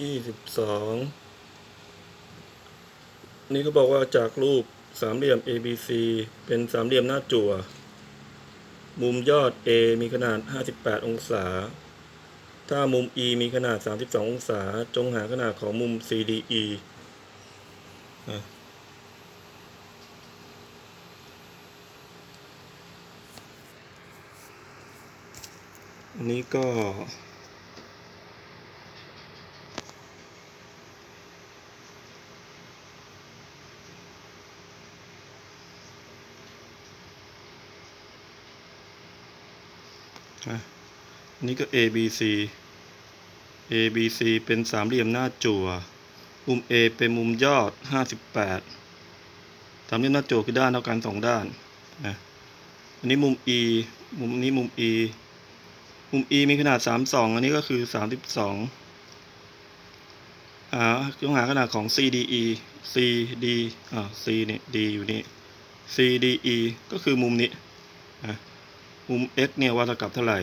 ยี่สิบสองนี่ก็บอกว่าจากรูปสามเหลี่ยม ABC เป็นสามเหลี่ยมหน้าจั่ว มุมยอด A มีขนาด 58 องศา ถ้ามุม E มีขนาด 32 องศา จงหาขนาดของมุม CDE อันนี้ก็ อันนี้ก็ A B C A B C เป็นสามเหลี่ยมหน้าจั่ว มุม A เป็นมุมยอด 58 สามเหลี่ยมหน้าจั่วคือด้านเท่ากันสองด้านนะอันนี้มุม E มุมนี้มุม E มุม E มีขนาด 32 อันนี้ก็คือ 32หาจงหาขนาดของ CDE CD อ่า C เนี่ย D อยู่นี่ CDE ก็คือมุมนี้นะ มุม x เนี่ยว่าเท่ากับเท่าไหร่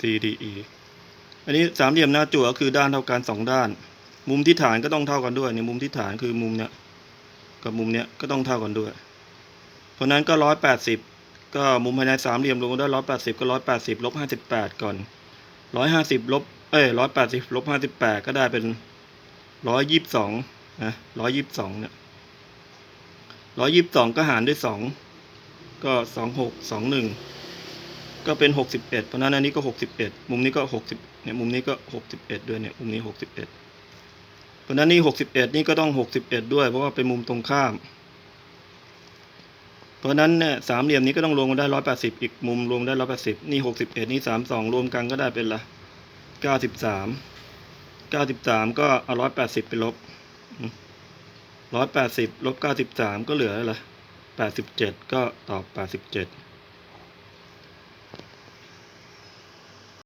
CDE อันนี้สามเหลี่ยมหน้าจั่วก็คือด้านเท่ากันสองด้าน มุมที่ฐานก็ต้องเท่ากันด้วยในมุมที่ฐานคือมุมเนี้ยกับมุมเนี้ยก็ต้องเท่ากันด้วย เพราะนั้นก็ร้อยแปดสิบก็มุมภายในสามเหลี่ยมรวมกันได้ร้อยแปดสิบก็ร้อยแปดสิบลบห้าสิบแปดก่อนร้อยห้าสิบลบเอ้ยร้อยแปดสิบลบห้าสิบแปดก็ได้เป็นร้อยยี่สิบสองนะร้อยยี่สิบสองเนี่ยร้อยยี่สิบสองก็หารด้วยสองก็สองหกสองหนึ่ง ก็เป็นหกสิบเอ็ดเพราะนั้นอันนี้ก็หกสิบเอ็ดมุมนี้ก็หกสิบเนี่ย มุมนี้ก็หกสิบเอ็ดด้วยเนี่ย มุมนี้หกสิบเอ็ดเพราะนั้นนี่หกสิบเอ็ดนี่ก็ต้องหกสิบเอ็ดด้วย เพราะว่าเป็นมุมตรงข้าม เพราะนั้นเนี่ยสามเหลี่ยมนี้ก็ต้องรวมกันได้ร้อยแปดสิบอีกมุมรวมได้ร้อยแปดสิบนี่หกสิบเอ็ดนี่สามสองรวมกันก็ได้เป็นละเก้าสิบสามเก้าสิบสามก็เอาร้อยแปดสิบไปลบร้อยแปดสิบลบเก้าสิบสามก็เหลืออะไรแปดสิบเจ็ดก็ตอบแปดสิบเจ็ด